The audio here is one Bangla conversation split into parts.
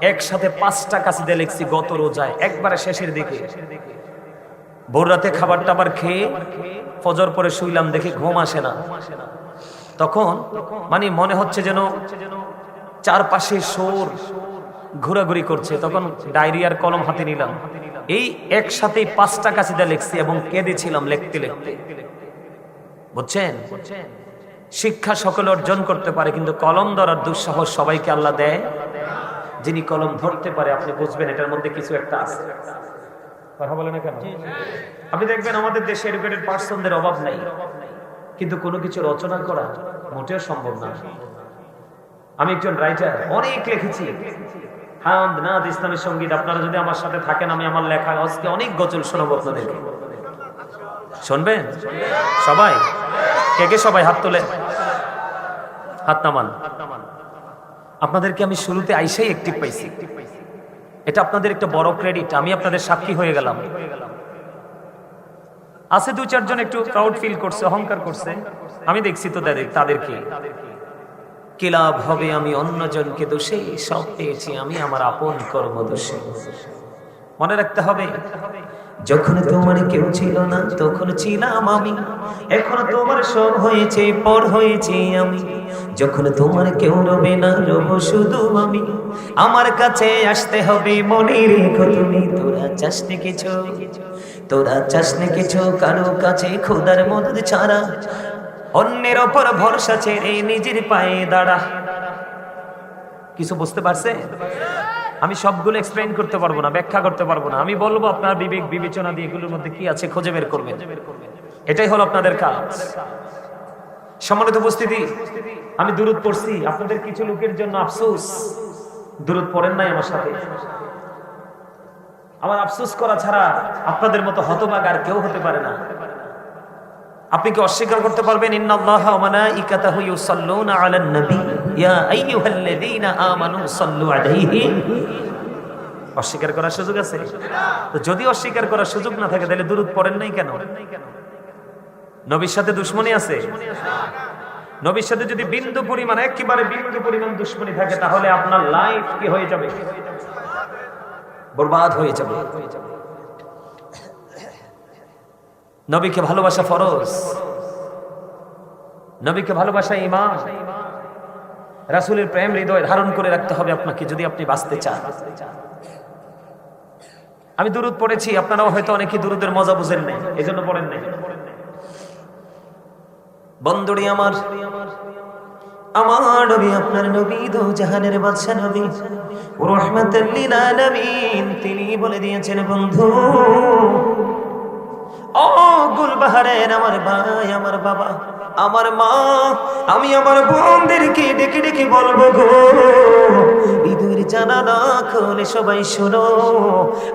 একসাথে পাঁচটা কাছে লিখছি, গত রোজায়। একবারে শেষের দিকে। ভোর রাতে খাবার টাবার খেয়ে ফজর পরে শুইলাম দেখি ঘুম আসে না। তখন মানে মনে হচ্ছে যেন চারপাশে সোর ঘোরাঘুরি করছে। তখন ডায়রিয়ার কলম হাতে নিলাম। এই একসাথে পাঁচটা কাছিদা লিখছি এবং কেঁদেছিলাম লিখতে লিখতে। বুঝছেন? শিক্ষা সকলে অর্জন করতে পারে, কিন্তু কলম ধরার দুঃসাহস সবাইকে আল্লাহ দেয়। যিনি কলম ধরতে পারে আপনি বুঝবেন এটার মধ্যে কিছু একটা আছে। কথা বলে না কেন? আপনি দেখবেন আমাদের দেশে এডুকেটেড পার্সনদের অভাব নাই। কিন্তু কোনো কিছু রচনা করা মোটেও সম্ভব না। আমি একজন রাইটার অনেক লিখেছি। হামদ নাদ ইসলামী সংগীত আপনারা যদি আমার সাথে থাকেন আমি আমার লেখা আজকে অনেক গজল শোনাবো আপনাদেরকে। শুনবেন? সবাই? কে কে সবাই হাত তোলে হাত নামান। আপনাদেরকে আমি শুরুতে আইসাই একটি পাইছি। এটা আপনাদের একটা বড় ক্রেডিট আমি আপনাদের সাক্ষী হয়ে গেলাম। আছে দু চারজন একটু প্রাউড ফিল করছে, অহংকার করছে। আমি দেখছি তো তাদের তাদেরকে। কি লাভ হবে আমি অন্যজনকে দোষে? সব পেয়েছি আমি, আমার আপন কর্ম দোষে মনে রাখতে হবে, যখন তোমার কেউ ছিল না, তখন ছিলাম আমি। এখন তোমার সব হয়েছে, পর হয়েছে আমি। যখন তোমার কেউ রবে না রব, শুধু আমি। আমার কাছে আসতে হবে মনে রেখো তুমি। তোরা চাষতে কিছু, তোরা চাষনে কিছু, কারও কাছে খোদার মদত ছাড়া। অন্যের ওপর ভরসা ছেড়ে নিজের পায়ে দাঁড়া। কিছু বুঝতে পারছে? আমি সবগুলো এক্সপ্লেইন করতে পারব না, ব্যাখ্যা করতে পারব না। আমি বলব আপনার বিবেক বিবেচনা দিয়ে এগুলোর মধ্যে কি আছে খুঁজে বের করবেন। এটাই হলো আপনাদের কাজ। সম্মানিত উপস্থিতি আমি দূরত পড়ছি, আপনাদের কিছু লোকের জন্য আফসোস। দূরত পড়েন নাই আমার সাথে। আমার আফসোস করা ছাড়া আপনাদের মতো হতবাগ আর কেউ হতে পারে না। আপনি কি অস্বীকার করতে পারবেন? অস্বীকার করার সুযোগ আছে? তো যদি অস্বীকার করার সুযোগ না থাকে, তাহলে দুরূদ পড়েন নাই কেন? নবীর সাথে দুশ্মনী আছে? নবীর সাথে যদি বিন্দু পরিমাণ, একেবারে বিন্দু পরিমাণ দুশ্মনী থাকে, তাহলে আপনার লাইফ কি হয়ে যাবে? বরবাদ হয়ে যাবে। নবীকে ভালোবাসা ফরজ। নবীকে ভালোবাসা ইমান রাসূলের প্রেম হৃদয় ধারণ করে রাখতে হবে আপনাকে, যদি আপনি বাঁচতে চান। আমি দুরুদ পড়েছি, আপনারাও হয়তো অনেকে দুরুদের মজা বুঝেন নাই জন্য পড়েন নাই। আমার আমার নবী, আপনার নবী, দো জাহানের নবী। আলামিন তিনি বলে দিয়েছেন, বন্ধু, ও গুলবাহারের আমার ভাই, আমার বাবা, আমার মা, আমি আমার বোনদেরকে ডেকে ডেকে বলব গো। খোলে সবাই শোনো।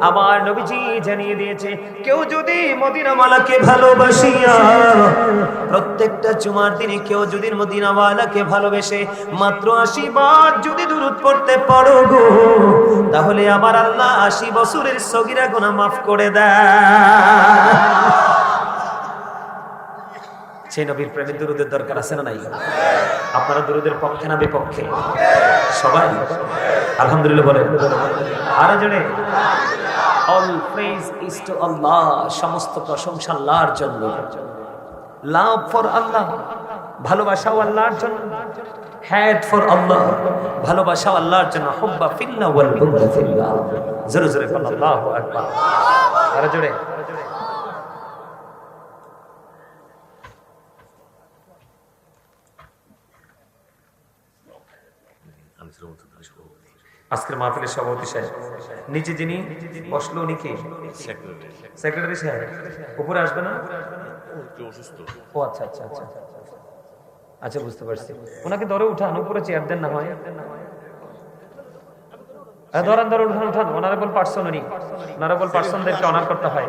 আমার নবীজি জানিয়ে দিয়েছে, কেউ যদি মদিনা মালাকে ভালোবাসিয়া, প্রত্যেকটা জুমার দিনে কেউ যদি মদিনা মালাকে ভালোবেসে মাত্র আশি বার যদি দূরত পড়তে পারো গো, তাহলে আমার আল্লাহ আশি বছরের সগিরা গোনা মাফ করে দেয়। সেই নবীর প্রেমের দুরুদের দরকার আছে না নাই? আপনারা দুরুদের পক্ষে না বিপক্ষে? সবাই? আলহামদুলিল্লাহ বলেন। আরও জনে অল ইজ টু আল্লাহ, সমস্ত প্রশংসা আল্লাহর জন্য। লাভ ফর আল্লাহ, ভালোবাসাও আল্লাহর জন্য। হ্যাড ফর আল্লাহ, ভালোবাসাও আল্লাহর জন্য। হুব্বা ফিল্লাহ ওয়াল বুগদা ফিল্লাহ জোরে জোরে আল্লাহু আকবার। আরও জোরে আজকের মাহফিলের সভাপতি সাহেব নিচে যিনি বসল উনি কি সেক্রেটারি সাহেব উপরে আসবে না? ও আচ্ছা আচ্ছা আচ্ছা। আচ্ছা বুঝতে পারছি। ওনাকে ধরে উঠান উপরে চেয়ার দেন না হয়? হ্যাঁ, ধরান ধরে উঠান উঠান। অনারেবল পার্সন উনি। অনারেবল পার্সনদেরকে অনার করতে হয়।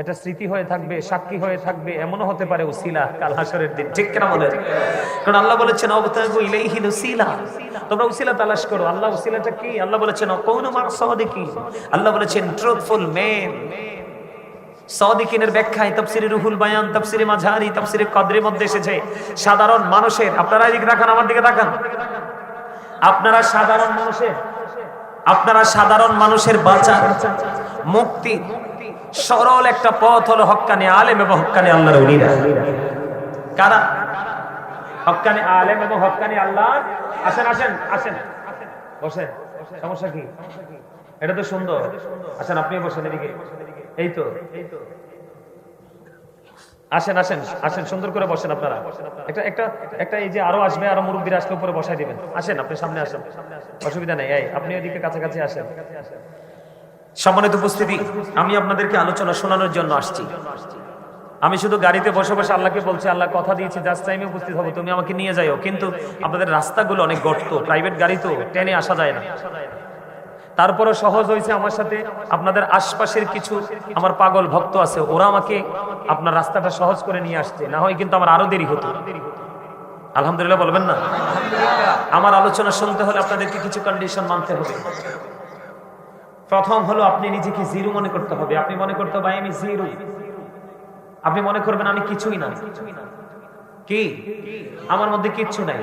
এটা স্মৃতি হয়ে থাকবে, সাক্ষী হয়ে থাকবে, এমনও হতে পারে উসিলা কাল হাসরের দিন। ঠিক কেনা বলে কারণ আল্লাহ বলেছেন অবতাগু ইলাইহি উসিলা তোমরা উসিলা তালাশ করো। আল্লাহ উসিলাটা কি? আল্লাহ বলেছেন কোন মার সাদিকি আল্লাহ বলেছেন, ট্রুথফুল মেন। সদিকিনের ব্যাখ্যায় তফসিরে রুহুল বায়ান, তফসিরে মাঝারি, তফসিরে কদরের মধ্যে এসেছে, সাধারণ মানুষের, আপনারা এদিকে রাখান আমার দিকে তাকান। আপনারা সাধারণ মানুষের, আপনারা সাধারণ মানুষের বাঁচার মুক্তি সরল একটা পথ হলো হক্কানি আলেম এবং হক্কানি আল্লাহর উলিরা কারা? হক্কানি আলেম এবং হক্কানি আল্লাহ আসেন আসেন আসেন। বসেন। সমস্যা কি? এটা তো সুন্দর। আসেন আপনি বসেন এদিকে। এই তো। আসেন আসেন আসেন, সুন্দর করে বসেন আপনারা। একটা একটা একটা এই যে আরও আসবে, আরও মুরব্বীরা আসলে উপরে বসাই দিবেন। আসেন, আপনি সামনে আসেন। অসুবিধা নেই আপনি ওইদিকে কাছাকাছি আসেন। সম্মানিত উপস্থিতি, আমি আপনাদেরকে আলোচনা শোনানোর জন্য আসছি। আমি শুধু গাড়িতে বসে বসে আল্লাহকে বলছি, আল্লাহ কথা দিয়েছি, জাস্ট টাইমে উপস্থিত হব, তুমি আমাকে নিয়ে যাইও। কিন্তু আপনাদের রাস্তাগুলো অনেক গর্ত, প্রাইভেট গাড়ি তো ট্রেনে আসা যায় না। তারপরে সহজ হয়েছে আমার সাথে, আপনাদের আশপাশের কিছু আমার পাগল ভক্ত আছে, ওরা আমাকে আপনার রাস্তাটা সহজ করে নিয়ে আসছে। না হয় কিন্তু আমার আরও দেরি হতো। আলহামদুলিল্লাহ বলবেন না? আমার আলোচনা শুনতে হলে আপনাদেরকে কিছু কন্ডিশন মানতে হবে। প্রথম হলো আপনি নিজেকে জিরো মনে করতে হবে। আপনি মনে করতে হবে আমি জিরো আপনি মনে করবেন, আমি কিছুই না। কি? আমার মধ্যে কিচ্ছু নাই।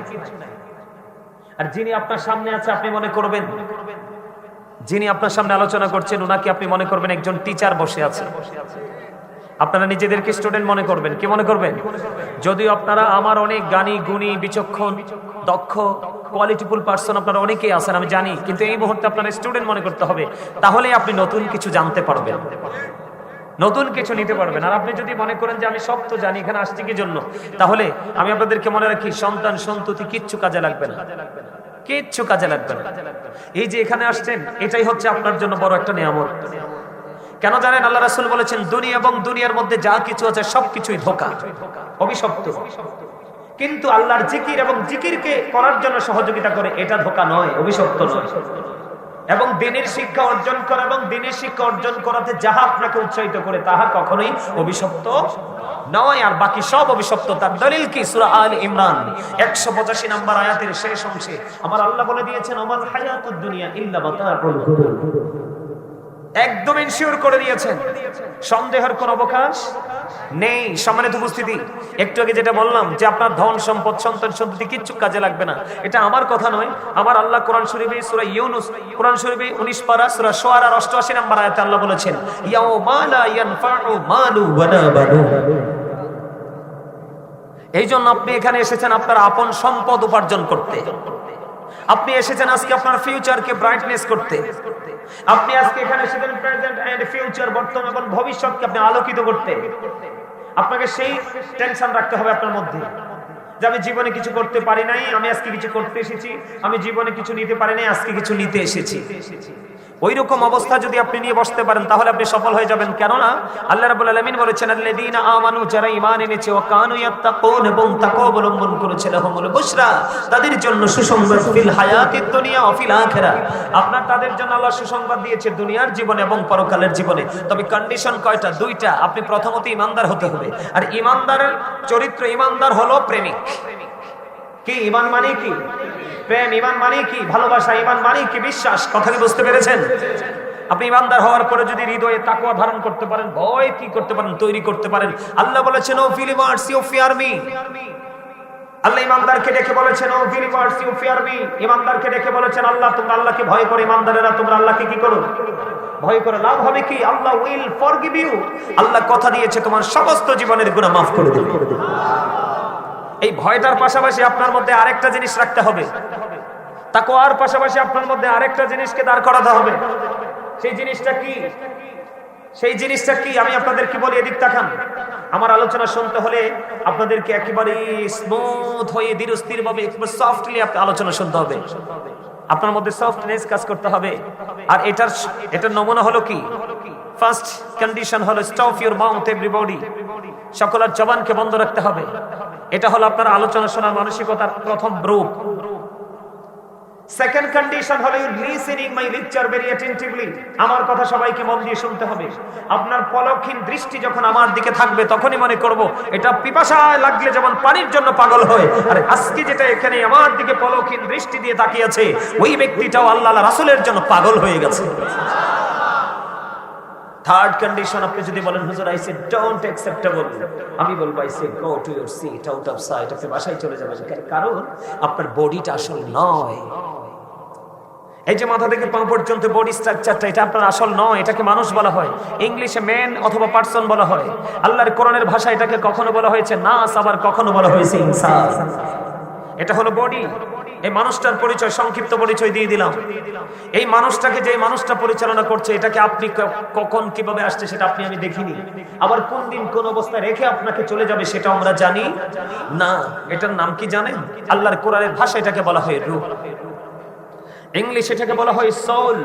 আর যিনি আপনার সামনে আছে, আপনি মনে করবেন, যিনি আপনার সামনে আলোচনা করছেন, ওনাকে আপনি মনে করবেন একজন টিচার বসে আছে। আপনারা নিজেদেরকে স্টুডেন্ট মনে করবেন। কি মনে করবেন? যদিও আপনারা আমার অনেক গানি, গুণী, বিচক্ষণ, দক্ষ কোয়ালিটিফুল পার্সন আপনারা অনেকেই আছেন, আমি জানি, কিন্তু এই মুহূর্তে আপনারা স্টুডেন্ট মনে করতে হবে। তাহলে আপনি নতুন কিছু জানতে পারবেন। নতুন কিছু নিতে পারবেন। আর আপনি যদি মনে করেন যে আমি সব তো জানি, এখানে আসছি কি জন্য? তাহলে আমি আপনাদেরকে মনে রাখি, সন্তান সন্ততি কিচ্ছু কাজে লাগবে না। কিচ্ছু কাজে লাগবে না। এই যে এখানে আসছেন, এটাই হচ্ছে আপনার জন্য বড় একটা নিয়ামত। কেন জানেন? আল্লাহ রাসুল বলেছেন, দুনিয়া এবং দুনিয়ার মধ্যে যা কিছু আছে সবকিছুই ধোকা। অভিশপ্ত। কিন্তু আল্লাহর জিকির এবং জিকিরকে করার জন্য সহযোগিতা করে, এটা ধোকা নয়, অভিশপ্ত নয়। এবং দিনের শিক্ষা অর্জন করা এবং দিনের শিক্ষা অর্জন করাতে যাহা আপনাকে উৎসাহিত করে, তাহা কখনোই অভিশপ্ত নয়। আর বাকি সব অভিশপ্ত তার দলিল কি? সূরা আল ইমরান 185 নম্বর আয়াতের শেষ অংশে। আমার আল্লাহ বলে দিয়েছেন আমার হায়াতুদ দুনিয়া ইল্লা গুরুর একদম ইনশিওর করে দিয়েছেন। সন্দেহের কোন অবকাশ নেই, সম্মানিত উপস্থিতি। একটু আগে যেটা বললাম যে আপনার ধন, সম্পদ, সন্তান সন্ততি কিচ্ছু কাজে লাগবে না। এটা আমার কথা নয়, আমার আল্লাহ কোরআন শরীফে সূরা ইউনুস, কোরআন শরীফে 19 পারা, সূরা শুআরা 88 নম্বর আয়াতে আল্লাহ বলেছেন, ইয়াউমা লা ইয়ানফাউ মালু ওয়ালা বানুন এই জন্য আপনি এখানে এসেছেন আপনার আপন সম্পদ উপার্জন করতে। আপনি এসেছেন আজকে আপনার ফিউচারকে ব্রাইটনেস করতে। আপনি আজকে এখানে এসেছেন প্রেজেন্ট এন্ড ফিউচার বর্তমান এবং ভবিষ্যৎকে আপনি আলোকিত করতে। আপনাকে সেই টেনশন রাখতে হবে আপনার মধ্যে যে আমি জীবনে কিছু করতে পারি নাই, আমি আজকে কিছু করতে এসেছি, আমি জীবনে কিছু নিতে পারি নাই, আজকে কিছু নিতে এসেছি। ওই রকম অবস্থা যদি আপনি নিয়ে বসতে পারেন, তাহলে আপনি সফল হয়ে যাবেন। কেননা আল্লাহ রাব্বুল আলামিন বলেছেন, আল্লাযীনা আমানু, যারা ঈমান এনেছে ও কানু ইয়াত্তাকুন এবং তাকওয়া অবলম্বন করেছে, লাহুমুল তাদের জন্য সুসংবাদ ফিল হায়াতিদ দুনিয়া আপনার তাদের জন্য আল্লাহ সুসংবাদ দিয়েছে দুনিয়ার জীবনে এবং পরকালের জীবনে। তবে কন্ডিশন কয়টা? দুইটা। আপনি প্রথমত ইমানদার হতে হবে। আর ইমানদারের চরিত্র ইমানদার হলো প্রেমিক। কি? ইমান মানে কি? প্রেম ইমান মানে কি? ভালোবাসা ইমান মানে কি? বিশ্বাস। কথা বুঝতে পেরেছেন? আপনি ইমানদার হওয়ার পরে যদি হৃদয়ে তাকুয়া ধারণ করতে পারেন, ভয় কি করতে পারেন, তৈরি করতে পারেন? আল্লাহ বলেছেন, O believers you fear me. Allah ইমানদারকে ডেকে বলেছেন, O believers you fear me. ইমানদারকে ডেকে বলেছেন, আল্লাহ, তোমরা আল্লাহকে ভয় করে, ইমানদারেরা, তোমরা আল্লাহকে কি করো? ভয় করে লাভ হবে কি? Allah will forgive you. আল্লাহ কথা দিয়েছে, তোমার সমস্ত জীবনের গুনাহ মাফ করে দেবে। এই ভয়টার পাশাপাশি আপনার মধ্যে আরেকটা জিনিস রাখতে হবে। তাকওয়ার পাশাপাশি আপনার মধ্যে আরেকটা জিনিসকে দাঁড় করাতে হবে। সেই জিনিসটা কি? সেই জিনিসটা কি? আমি আপনাদের কি বলি, এদিক তাকান। আমার আলোচনা শুনতে হলে আপনাদেরকে একেবারে স্মুথ হয়ে, ধীরস্থির ভাবে সফটলি আলোচনা শুনতে হবে। আপনার মধ্যে সফটনেস কাজ করতে হবে। আর এটার এটার নমুনা হলো কি? ফার্স্ট কন্ডিশন হলো স্টপ ইউর মাউথ এভরিবডি সকলের জবানকে বন্ধ রাখতে হবে। এটা হলো আপনার আলোচনা শোনার মানসিকতার প্রথম রূপ। সেকেন্ড কন্ডিশন হলো you listening my lecture very attentively আমার কথা সবাইকে মন দিয়ে শুনতে হবে। আপনার পলকহীন দৃষ্টি যখন আমার দিকে থাকবে, তখনই মনে করব, এটা পিপাসায় লাগলে যেমন পানির জন্য পাগল হয়। আর, আজকে যেটা এখানে আমার দিকে পলকহীন দৃষ্টি দিয়ে তাকিয়েছে ওই ব্যক্তিটাও আল্লাহ রাসূলের জন্য পাগল হয়ে গেছে। থার্ড কন্ডিশন আপনি যদি বলেন, হুজুর আই ডোন্ট অ্যাকসেপ্টেবল আমি বলব I go to your seat out of sight আপনি বাসায় চলে যাবেন কারণ আপনার বডিটা আসল নয়। এই যে মাথা থেকে পা পর্যন্ত বডি স্ট্রাকচারটা এটা আপনার আসল নয়। এটাকে মানুষ বলা হয়। ইংলিশে ম্যান অথবা পার্সন বলা হয়। আল্লাহর কোরআনের ভাষা এটাকে কখনো বলা হয়েছে? নাস আবার কখনো বলা হয়েছে? ইনসান এটা হলো বডি এই মানুষটার পরিচয়, সংক্ষিপ্ত পরিচয় দিয়ে দিলাম। এই মানুষটাকে যে মানুষটা পরিচালনা করছে, এটাকে আপনি কখন কীভাবে আসছে সেটা আপনি আমি দেখিনি। আবার কোন দিন কোন অবস্থায় রেখে আপনাকে চলে যাবে সেটা আমরা জানি। না, এটার নাম কি জানেন? আল্লাহর কোরআনের ভাষা এটাকে বলা হয় রূপ। ইংলিশ এটাকে বলা হয় সোল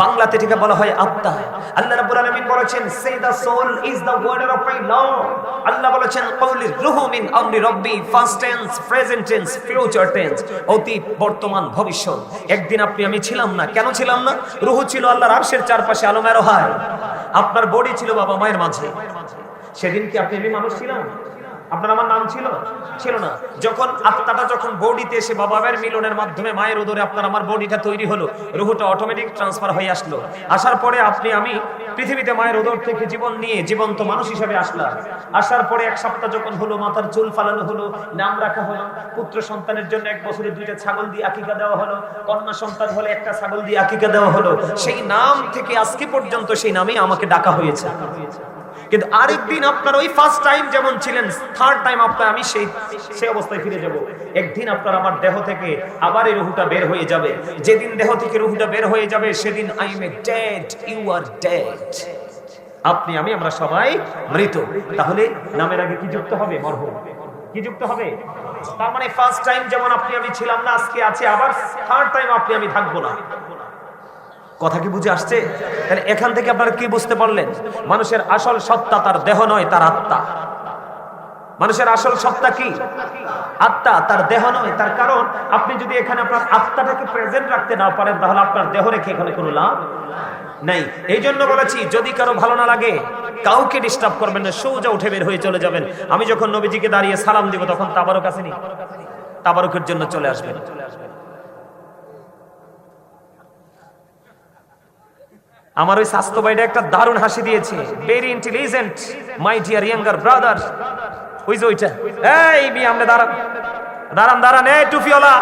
বাংলাতে এটাকে বলা হয় আত্মা। আল্লাহ রাব্বুল আলামিন বলেছেন say the soul is the word of my Lord আল্লাহ বলেছেন কওলি রুহু মিন আমরি রব্বি first tense present tense future tense অতীত, বর্তমান, ভবিষ্যৎ। একদিন আপনি, আমি ছিলাম না। কেন ছিলাম না? রুহু ছিল আল্লাহর আরশের চারপাশে আলোমেরো হয়। আপনার বডি ছিল বাবা মায়ের মাঝে। সেদিন কি আপনি আমি মানুষ ছিলাম? আপনার আমার নাম ছিল ছিল না। যখন আত্মাটা যখন বডিতে এসে বাবা মায়ের মিলনের মাধ্যমে মায়ের উদরে আপনার আমার বডিটা তৈরি হলো, রুহুটা অটোমেটিক ট্রান্সফার হয়ে আসলো। আসার পরে আপনি আমি পৃথিবীতে মায়ের উদর থেকে জীবন নিয়ে জীবন্ত মানুষ হিসেবে আসলাম। আসার পরে এক সপ্তাহ যখন হলো, মাথার চুল ফালানো হলো, নাম রাখা হলো, পুত্র সন্তানের জন্য এক বছরে দুইটা ছাগল দিয়ে আকিকা দেওয়া হলো, কন্যা সন্তান হলে একটা ছাগল দিয়ে আকিকা দেওয়া হলো। সেই নাম থেকে আজকে পর্যন্ত সেই নামেই আমাকে ডাকা হয়েছে। কিন্তু আরেকদিন আপনার ওই ফার্স্ট টাইম যেমন ছিলেন থার্ড টাইম আপনার আমি সেই সেই অবস্থায় ফিরে যাব। একদিন আপনার আমার দেহ থেকে আবার এই রুহুটা বের হয়ে যাবে। যেদিন দেহ থেকে রুহুটা বের হয়ে যাবে, সেদিন I am a dead you are dead আপনি, আমি, আমরা সবাই মৃত। তাহলে নামের আগে কি যুক্ত হবে মরহুম কি যুক্ত হবে? তার মানে ফার্স্ট টাইম যেমন আপনি, আমি ছিলাম না, আজকে আছে, আবার থার্ড টাইম আপনি, আমি থাকব না। কথা কি বুঝে আসছে? তাহলে এখান থেকে আপনারা কি বুঝতে পারলেন? মানুষের আসল সত্তা তার দেহ নয়, তার আত্মা। মানুষের আসল সত্তা কি? আত্মা তার দেহ নয়, তার কারণ আপনি যদি এখানে আপনার আত্মাটাকে প্রেজেন্ট রাখতে না পারেন, তাহলে আপনার দেহ রেখে এখানে কোনো লাভ নাই। এই জন্য বলেছি, যদি কারও ভালো না লাগে, কাউকে ডিস্টার্ব করবেন না, সোজা উঠে বের হয়ে চলে যাবেন। আমি যখন নবীজিকে দাঁড়িয়ে সালাম দিব, তখন তাবারক আসেনি। তাবারকের জন্য চলে আসবেন। আমার ওই স্বাস্থ্য ভাইটা একটা দারুণ হাসি দিয়েছে। Very intelligent my dear younger brother ওই যে ওইটা। এই বি আমরা দাঁড়ান দাঁড়ান দাঁড়ান। এই টুফিওলা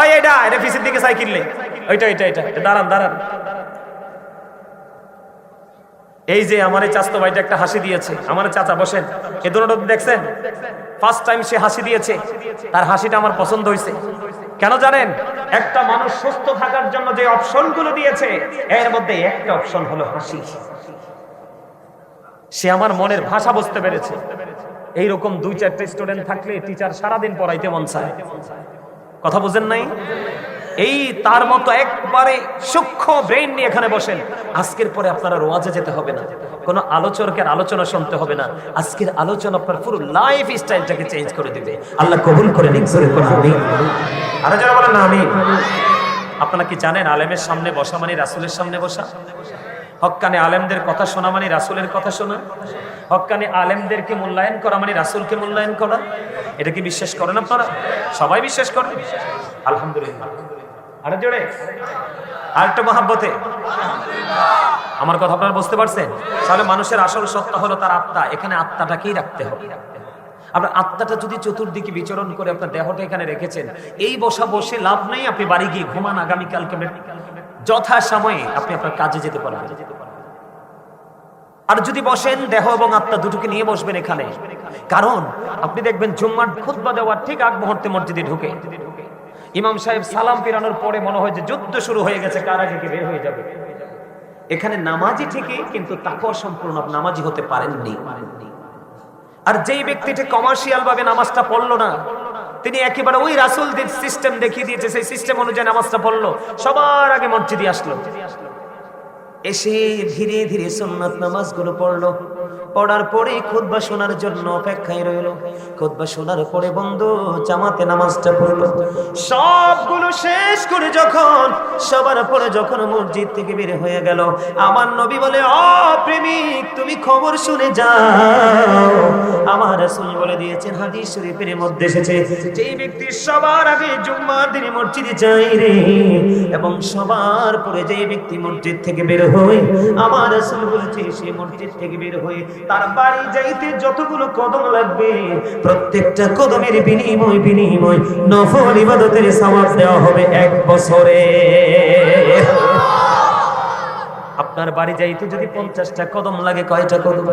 ওই এটা এটা পিছের দিকে সাইকেল ওইটা ওইটা এটা, দাঁড়ান দাঁড়ান। এই যে আমার এই চাস্তো ভাইটা একটা হাসি দিয়েছে। আমার চাচা বসেন। এ দুটো দেখছেন? ফার্স্ট টাইম সে হাসি দিয়েছে। তার হাসিটা আমার পছন্দ হয়েছে কেন জানেন? একটা মানুষ সুস্থ থাকার জন্য যে অপশনগুলো দিয়েছে, এর মধ্যে একটা অপশন হলো হাসি। সে আমার মনের ভাষা বুঝতে পেরেছে। এইরকম দুই চারটে স্টুডেন্ট থাকলে টিচার সারাদিন পড়াইতে মন চায়। কথা বুঝেন নাই? এই তার মতো একবারে সূক্ষ্ম ব্রেন নিয়ে এখানে বসেন। আজকের পরে আপনারা রোয়াজে যেতে হবে না। কোনো আলোচকের আলোচনা শুনতে হবে না। আজকের আলোচনা আপনার পুরো লাইফ স্টাইলটাকে চেঞ্জ করে দিবে। আল্লাহ কবুল করে নিন জোরে করে আমিন। আরও যারা বলেন না আমি আপনারা কি জানেন আলেমের সামনে বসা মানে রাসুলের সামনে বসা? হক্কানে আলেমদের কথা শোনা মানে রাসুলের কথা শোনা? হক্কানে আলেমদেরকে মূল্যায়ন করা মানে রাসুলকে মূল্যায়ন করা? এটা কি বিশ্বাস করেন আপনারা? সবাই বিশ্বাস করেন? আলহামদুলিল্লাহ। আরে আরেকটা মহাব্বতে। আমার কথা আপনারা বুঝতে পারছেন? তাহলে মানুষের আসল হলো তার আত্মা। এখানে আত্মাটাকেই রাখতে হবে। আপনার আত্মাটা যদি চতুর্দিকে বিচরণ করে আপনার দেহটা এখানে রেখেছেন, এই বসা বসে লাভ নেই আপনি বাড়ি গিয়ে ঘুমান আগামীকালকে। আপনি আপনার কাজে যেতে পারবেন। আর যদি বসেন, দেহ এবং আত্মা দুটোকে নিয়ে বসবেন এখানে। কারণ আপনি দেখবেন জুম্মার খুতবা দেওয়ার ঠিক আগ মুহূর্তে মসজিদে ঢুকে। ইমাম সাহেব সালাম ফেরানোর পরে মনে হয় যে যুদ্ধ শুরু হয়ে গেছে, কার আগে বের হয়ে যাবে? এখানে নামাজি থেকে কিন্তু তাকওয়া সম্পূর্ণ নামাজি হতে পারেননি। আর যেই ব্যক্তিটি কমার্শিয়াল ভাবে নামাজটা পড়ল না, তিনি একেবারে ওই রাসুলদের সিস্টেম দেখিয়ে দিয়েছে, সেই সিস্টেম অনুযায়ী নামাজটা পড়ল। সবার আগে মসজিদে আসলো। এসে ধীরে ধীরে সুন্নাত নামাজগুলো পড়ল। পড়ার পরে খুতবা শোনার জন্য অপেক্ষায় রইল। খুতবা শোনার পরে বন্ধু, জামাতে নামাজটা পড়ল। সবগুলো শেষ করে যখন, সবার পরে যখন মসজিদ থেকে বের হয়ে গেল, আমার নবী বলে, অ প্রেমিক, তুমি খবর শুনে যাও। আমার রাসূল বলে দিয়েছেন, হাদিস শরীফের মধ্যে এসেছে, যেই ব্যক্তি সবার আগে জুম্মার দিনে মসজিদে যায় রে, এবং সবার পরে যেই ব্যক্তি মসজিদ থেকে বের হয়, আমার রাসূল বলেছে, সে মসজিদ থেকে বের হয়ে তার বাড়ি যাইতে যতগুলো কদম লাগবে, প্রত্যেকটা কদমের বিনিময় বিনিময় নফল ইবাদতের সমাজ দেওয়া হবে এক বছরে। আপনার বাড়ি যাইতে যদি পঞ্চাশটা কদম লাগে, কয়টা কদম?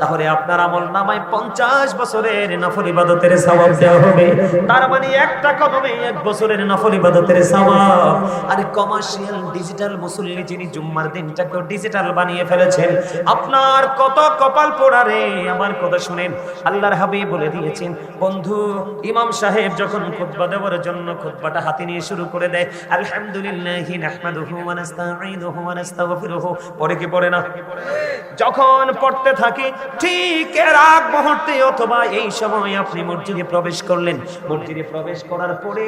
তাহলে আপনার আমল নামায় পঞ্চাশ বছরের নফল ইবাদতের সওয়াব দেওয়া হবে। তার মানে একটা কদমে এক বছরের নফল ইবাদতের সওয়াব। আর কমার্শিয়াল ডিজিটাল মুসল্লি যিনি জুম্মার দিনটাকে ডিজিটাল বানিয়ে ফেলেছেন, আপনার কত কপাল পোড়া রে? আমার কথা শুনেন, আল্লাহর হাবিব বলে দিয়েছেন, বন্ধু, ইমাম সাহেব যখন খুতবা দেওয়ার জন্য খুতবাটা হাতে নিয়ে শুরু করে দেয়, আলহামদুলিল্লাহ নাহমাদুহু ওয়া নাস্তাঈনুহু ওয়া নাস্তাগফিরুহু। পরে কি পড়ে না? যখন পড়তে থাকে, ঠিক এর আগ মুহূর্তে অথবা এই সময় আপনি মসজিদে প্রবেশ করলেন। মসজিদে প্রবেশ করার পরে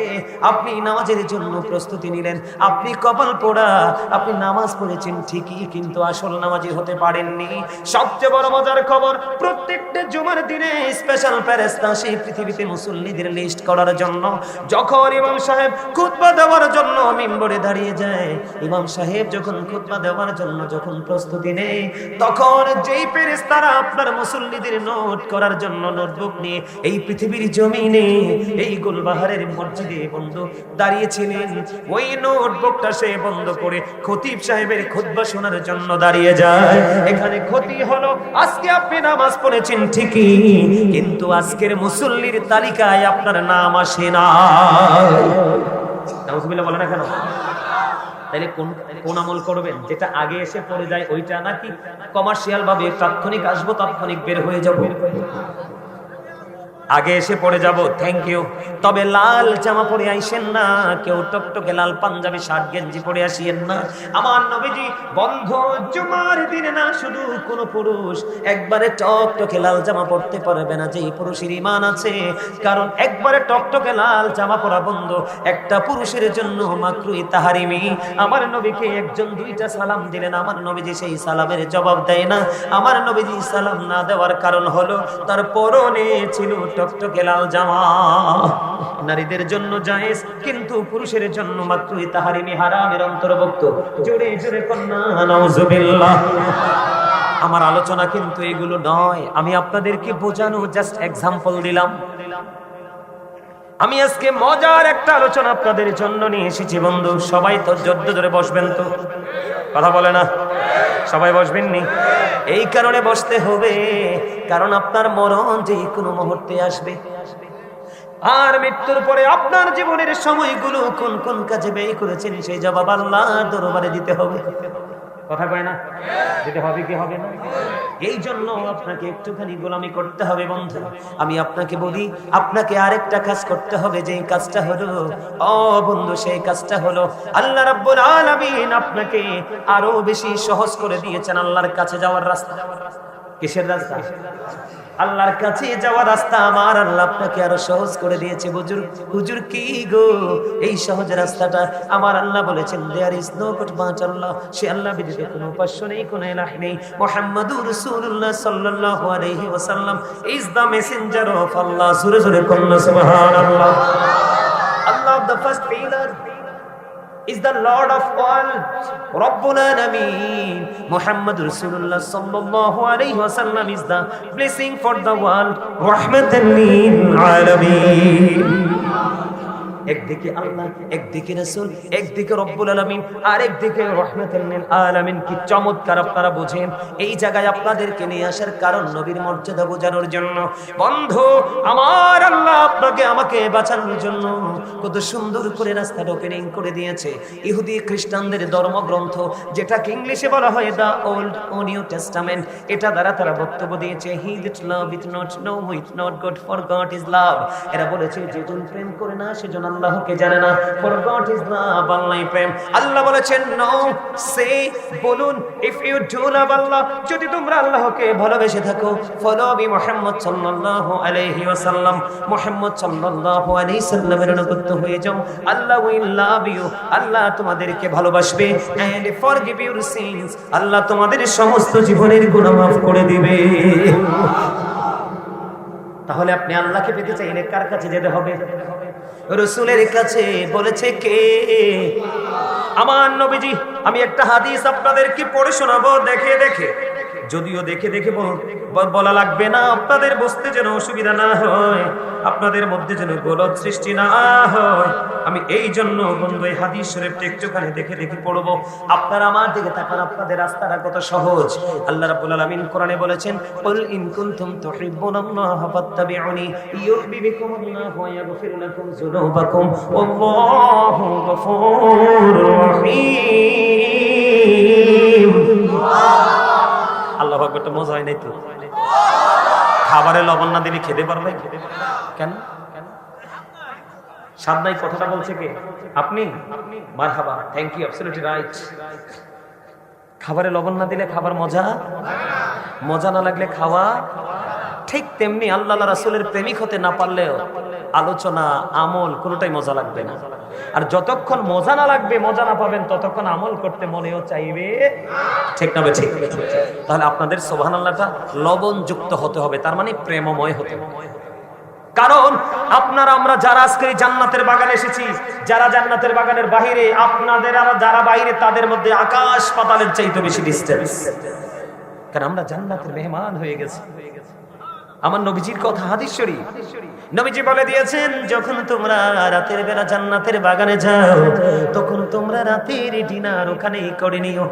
আপনি নামাজের জন্য প্রস্তুতি নিলেন। আপনি কপাল পোড়া, আপনি নামাজ পড়েছেন ঠিকই, কিন্তু আসল নামাজি হতে পারেননি। সবচেয়ে বড় মজার খবর, প্রত্যেকটা জুমার দিনে স্পেশাল ফেরেস্তা সেই পৃথিবীতে মুসল্লিদের লিস্ট করার জন্য। যখন ইমাম সাহেব খুতবা দেওয়ার জন্য মিম্বরে দাঁড়িয়ে যায়, ইমাম সাহেব যখন খুতবা দেওয়ার জন্য যখন প্রস্তুতি নেয় তখন যেই ফেরেস্তারা আপনার মুসল্লিদের নোট করার জন্য নোটবুক নিয়ে এই পৃথিবীর জমিনে, এই গুলবাহারের মসজিদে বন্ধু দাঁড়িয়েছিলেন, ওই নোটবুকটা সে বন্ধ করে খতিব সাহেবের খুতবা শোনার জন্য দাঁড়িয়ে যায়। এখানে ক্ষতি হলো, আজকে আপনি নামাজ পড়েছেন ঠিকই, কিন্তু আজকের মুসল্লির তালিকায় আপনার নাম আসে না বলে না কেন? তাহলে কোন কোন আমল করবেন? যেটা আগে এসে পড়ে যায় ওইটা নাকি কমার্শিয়াল ভাবে তাৎক্ষণিক আসব, তাৎক্ষণিক বের হয়ে যাব? আগে এসে পড়ে যাব থ্যাংক ইউ তবে লাল জামা পরে আইসেন না, কেউ টকটকে লাল পাঞ্জাবি, শার্ট, গেঞ্জি পরে আসিয়েন না। আমার নবীজি, বন্ধ জুমার দিনে না, শুধু কোন পুরুষ। একবারে টকটকে লাল জামা পরতে পারবে না, যেই পুরুষের ইমান আছে। কারণ একবারে টকটকে লাল জামা পরা বন্ধ, একটা পুরুষের জন্য মাকরুই তাহারিমি। আমার নবীকে একজন দুইটা সালাম দিলেন, আমার নবীজি সেই সালামের জবাব দেয় না। আমার নবীজি সালাম না দেওয়ার কারণ হলো, তার পরনে ছিল টকটকে লাল জামা। নারীদের জন্য জায়েজ, কিন্তু পুরুষের জন্য মাত্রই তাহারিমি হারামের অন্তর্ভুক্ত। জোরে জোরে কন্যা আমার আলোচনা কিন্তু এগুলো নয়। আমি আপনাদেরকে বোঝানো জাস্ট এক্সাম্পল দিলাম। আমি আজকে মজার একটা আলোচনা আপনাদের জন্য নিয়ে এসেছি বন্ধু। সবাই তো জোদ্দ ধরে বসবেন তো। কথা বলে না? সবাই বসবেন নি এই কারণে বসতে হবে, কারণ আপনার মরণ যে কোনো মুহূর্তে আসবে। আর মৃত্যুর পরে আপনার জীবনের সময়গুলো কোন কোন কাজে ব্যয় করেছেন সেই জবাব আল্লাহ দরবারে দিতে হবে। কথা কয় না? যেটা হবে কি হবে না? এই জন্য আপনাকে একটুখানি গোলামি করতে হবে বন্ধু। আমি আপনাকে বলি, আপনাকে আরেকটা কাজ করতে হবে যে কাজটা হলো, ও বন্ধু, সেই কাজটা হলো, আল্লাহ রাব্বুল আলামিন আপনাকে আরও বেশি সহজ করে দিয়েছেন আল্লাহর কাছে যাওয়ার রাস্তা। কিসের রাস্তা? আল্লাহর কাছে যাওয়ার রাস্তা আমার, আল্লাহ আপনাকে আরও সহজ করে দিয়েছে। হুজুর হুজুর কি গো? এই সহজ রাস্তাটা আমার আল্লাহ বলেছেন there is no God but Allah সে আল্লাহ ব্যতীত কোনো উপাস্য নেই, কোনো ইলাহ নেই। মুহাম্মাদুর রাসূলুল্লাহ সাল্লাল্লাহু আলাইহি ওয়াসাল্লাম is the messenger of Allah জোরে জোরে কন্না সুবহানাল্লাহ। Allah the first pillar is the Lord of all. Rabbul Alameen. Muhammad Rasulullah sallallahu alayhi wa sallam is the blessing for the world. Rahmatan lil Alameen. একদিকে আল্লাহ, একদিকে রাসূল, একদিকে রব্বুল আলামিন, আর একদিকে কি চমৎকার আপনারা এই জায়গায় আপনাদেরকে নিয়ে আসার কারণ নবীর মর্যাদা বোঝানোর জন্য। বন্ধু, আমার আল্লাহ আপনাকে আমাকে বাঁচানোর জন্য কত সুন্দর করে ওপেনিং করে দিয়েছে। ইহুদি খ্রিস্টানদের ধর্মগ্রন্থ, যেটাকে ইংলিশে বলা হয় দা ওল্ড ও নিউ টেস্টামেন্ট, এটা দ্বারা তারা বক্তব্য দিয়েছে he that love it not no with not God for God is love এরা বলেছে যেজন প্রেম করে না সেজন আল্লাহকে জানে না। ইজ আল্লাহ প্রেম। আল্লাহ বলেছেন সে বলুন if you do love Allah, যদি তোমরা আল্লাহকে ভালোবেসে থাকো ফলো বি মুহাম্মদ সাল্লাল্লাহু আলাইহি ওয়াসাল্লাম। মুহাম্মদ সাল্লাল্লাহু আলাইহি সাল্লামের অনুগত হয়ে যাও। আল্লাহ লাভ ইউ আল্লাহ তোমাদেরকে ভালোবাসবে। এন্ড ফরগিভ ইউর সিনস আল্লাহ তোমাদের সমস্ত জীবনের গুনাহ মাফ করে দিবে। তাহলে আপনি আল্লাহকে পেতে চাইলে কার কাছে যেতে হবে? রসুলের কাছে বলেছে কে? আমার নবীজি আমি একটা হাদিস আপনাদেরকে পড়ে শোনাবো দেখে দেখে। যদিও দেখে দেখে বল- লাগবে না, আপনাদের বসতে যেন অসুবিধা না হয়, আপনাদের মধ্যে যেন গলত সৃষ্টি না হয়। আমি এই জন্য বন্ধু, এই হাদিস শরীফটা একটুখানি দেখে দেখে পড়ব। আপনারা আমার দিকে তাকান, আপনাদের রাস্তাটা কত সহজ। আল্লাহ রাব্বুল আলামিন কোরআনে বলেছেন, কুল ইন কুনতুম ফাত্তাবিউনি ওয়া লাকুম যুনুবাকুম গফুরুর রহিম। আল্লাহ আকবার তো মজা হয় নাই তো। খাবারে লবণ না দিলে খেতে পারবে? কেন? স্বাদ নাই কথাটা বলছে কে? আপনি? মার মারহাবা। থ্যাংক ইউ অ্যাবসলিউটলি রাইট খাবারে লবণ না দিলে খাবার মজা? মজা না লাগলে খাওয়া? ঠিক তেমনি আল্লাহ রাসূলের প্রেমিক হতে না পারলেও আলোচনা, আমল, কোনোটাই মজা লাগবে না। আর যতক্ষণ মজা না লাগবে, মজা না পাবেন, ততক্ষণ আমল করতে মনেও চাইবে ঠিক না ঠিক তাহলে আপনাদের সোভান আল্লাহটা লবণ যুক্ত হতে হবে, তার মানে প্রেমময় হতে হবে। কারণ আপনারা, আমরা যারা আজকে জান্নাতের বাগানে এসেছি, যারা জান্নাতের বাগানের বাহিরে, আপনাদের আর যারা বাইরে, তাদের মধ্যে আকাশ পাতালের চাইতে বেশি ডিস্টেন্স কারণ আমরা জান্নাতের মেহমান হয়ে গেছি। আমার নবীজির কথা হাদিস শরীফ। নবীজি বলে দিয়েছেন, যখন তোমরা রাতের বেলা জান্নাতের বাগানে যাও, তখন তোমরা রাতের ডিনার ওখানেই করে নিও।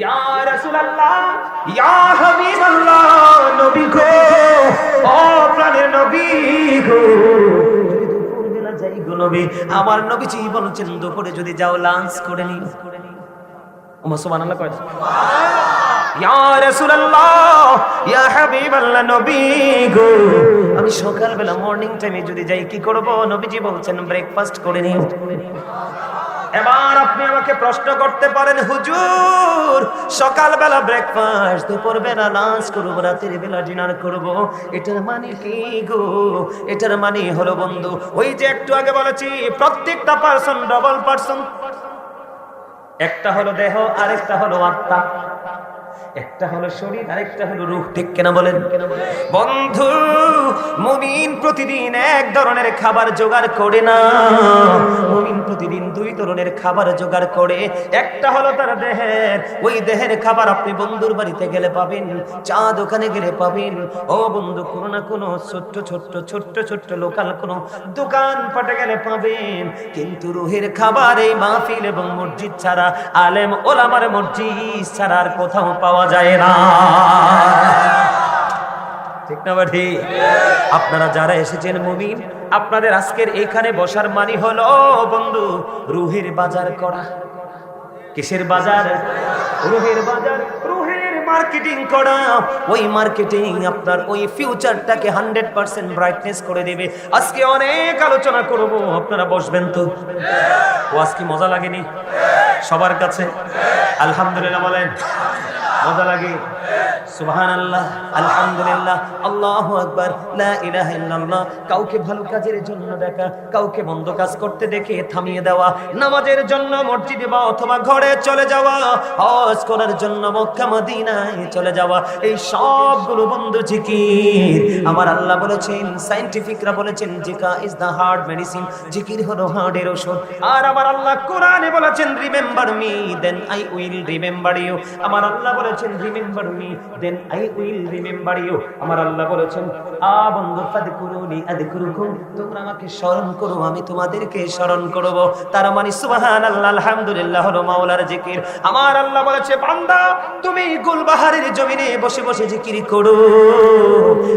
ইয়া রাসূলুল্লাহ, ইয়া হাবিবাল্লাহ, নবী গো, ও প্রাণের নবী যাই গো নবী, আমার নবীজি বলেছেন, দুপুরে যদি যাও লাঞ্চ করে নিও। ওমা সুবহানাল্লাহ কয়। ইয়া আমি সকালবেলা মর্নিং টাইমে যদি যাই, কি করব? নবীজি বলছেন ব্রেকফাস্ট করে নিও। এবার আপনি আমাকে প্রশ্ন করতে পারেন, হুজুর, সকালবেলা ব্রেকফাস্ট দুপুর বেলা লাঞ্চ করব, রাতের বেলা ডিনার করব। এটার মানে কি গো? এটার মানে হলো বন্ধু, ওই যে একটু আগে বলেছি, প্রত্যেকটা পার্সন ডবল পার্সন একটা হলো দেহ, আরেকটা হলো আত্মা। একটা হলো শরীর আরেকটা হলো রূহ ঠিক কেনা বলেন? বন্ধু মুমিন প্রতিদিন এক ধরনের খাবার জোগাড় করে না। মুমিন প্রতিদিন দুই ধরনের খাবার জোগাড় করে। একটা হলো তার দেহের ওই দেহের খাবার আপনি বন্ধুর বাড়িতে গেলে পাবেন চা দোকানে গেলে পাবেন। ও বন্ধু কোনো না কোনো ছোট্ট ছোট্ট ছোট্ট ছোট্ট লোকাল কোনো দোকান পাটে গেলে পাবেন। কিন্তু রুহের খাবার এই মাহফিল এবং মসজিদ ছাড়া আলেম ওলামার মসজিদ ছাড়া আর কোথাও পাওয়া যায় না। ঠিক না বাঠি? আপনারা যারা এসেছেন মুমিন, আপনাদের আজকের এখানে বসার মানি হলো বন্ধু, রুহের বাজার করা। কিসের বাজার? রুহের বাজার, রুহের মার্কেটিং করা। ওই মার্কেটিং আপনার ওই ফিউচারটাকে হান্ড্রেড পার্সেন্ট ব্রাইটনেস করে দেবে। আজকে অনেক আলোচনা করব, আপনারা বসবেন তো? ও আজকে মজা লাগেনি? সবার কাছে? আলহামদুলিল্লাহ বলেন। মজা লাগে। জিকির। আমার আল্লাহ বলেছেন সায়েন্টিফিকরা বলেছেন, জিকা ইজ দা হার্ট মেডিসিন জিকির হলো হার্টের ওষুধ। আর আমার আল্লাহ কোরআনে বলেছেন remember me then I will remember you আমার আল্লাহ বলেছেন remember me then I will remember you আমার আল্লাহ বলেছেন, আ বন্ধু ফাদকুরুনি আদকুরুকুম তোমরা আমাকে স্মরণ করো, আমি তোমাদেরকে স্মরণ করব। তার মানে সুবহানাল্লাহ, আলহামদুলিল্লাহ হলো মাওলার জিকির। আমার আল্লাহ বলেছে, বান্দা, তুমি গুলবাহারের জমিনে বসে বসে জিকির করো।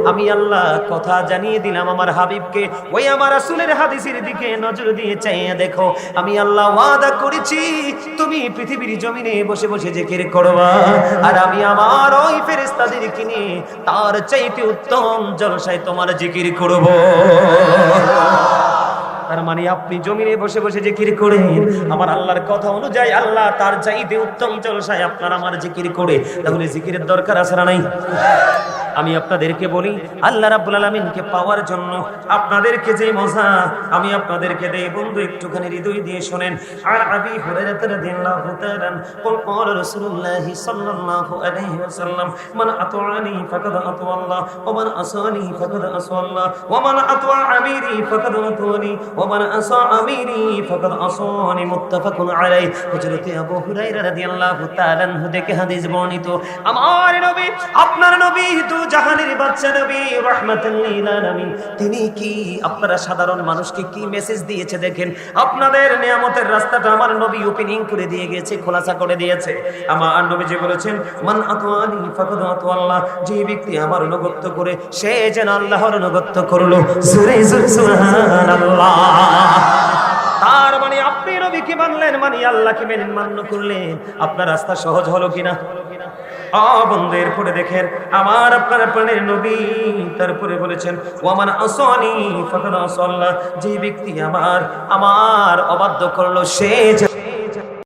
আমি আল্লাহ কথা জানিয়ে দিলাম আমার হাবিবকে, ওই আমার রাসূলের হাদিসের দিকে নজর দিয়ে চাইয়া দেখো। আমি আল্লাহ ওয়াদা করেছি, তুমি পৃথিবীর জমিনে বসে বসে জিকির করবা। আর আমি আমার ওই ফেরেশতাদের কিনি তার চাইতে উত্তম জলসায় তোমার জিকির করব। তার মানে আপনি জমিনে বসে বসে জিকির করেন। আমার আল্লাহর কথা অনুযায়ী আল্লাহ তার চাইতে উত্তম জলসায় আপনার আমার জিকির করে। তাহলে জিকিরের দরকার আছে না নাই? আমি আপনাদেরকে বলি আল্লাহ রাব্বুল আলামিনকে পাওয়ার জন্য আপনাদেরকে যে মজা আমি আপনাদেরকে দেই বন্ধু একটুখানি হৃদয় দিয়ে শুনেন আর আবি হুরায়রা রাদিয়াল্লাহু তাআলা قل قال رسول الله صلى الله عليه وسلم من اطاعني فقد اطاع الله ومن عصاني فقد عصى الله ومن اطاع اميري فقد اطاعني ومن عصى اميري فقد عصاني متفق عليه হযরত আবু হুরায়রা রাদিয়াল্লাহু তাআলা আনহু থেকে হাদিস বর্ণিত আমার নবী আপনার নবী দু জাহানের বাচ্চা নবী রাহমাতুল আলামিন, তিনি কি আপনারা সাধারণ মানুষকে কি মেসেজ দিয়েছে দেখেন? আপনাদের নিয়ামতের রাস্তাটা আমার নবী ওপেনিং করে দিয়ে গেছে, খোলাসা করে দিয়েছে। আমার নবী যে বলেছেন, মান আতওয়ানি ফাকাদ আতওয়াল্লাহ যে ব্যক্তি আমার অনুগত্য করে, সে যেন আল্লাহর অনুগত্য করল। সুরে, সুবহানাল্লাহ। তার মানে আপনি নবীকে মানলেন মানে আল্লাহকে মেনে মান্য করলেন। আপনার রাস্তা সহজ হলো কিনা? বন্ধের পরে দেখেন আমার আপনার প্রাণের নবী, তারপরে বলেছেন, ওয়ামান আসনি ফাকাদ আসাল্লাহ, যে ব্যক্তি আমার আমার অবাধ্য করল, সে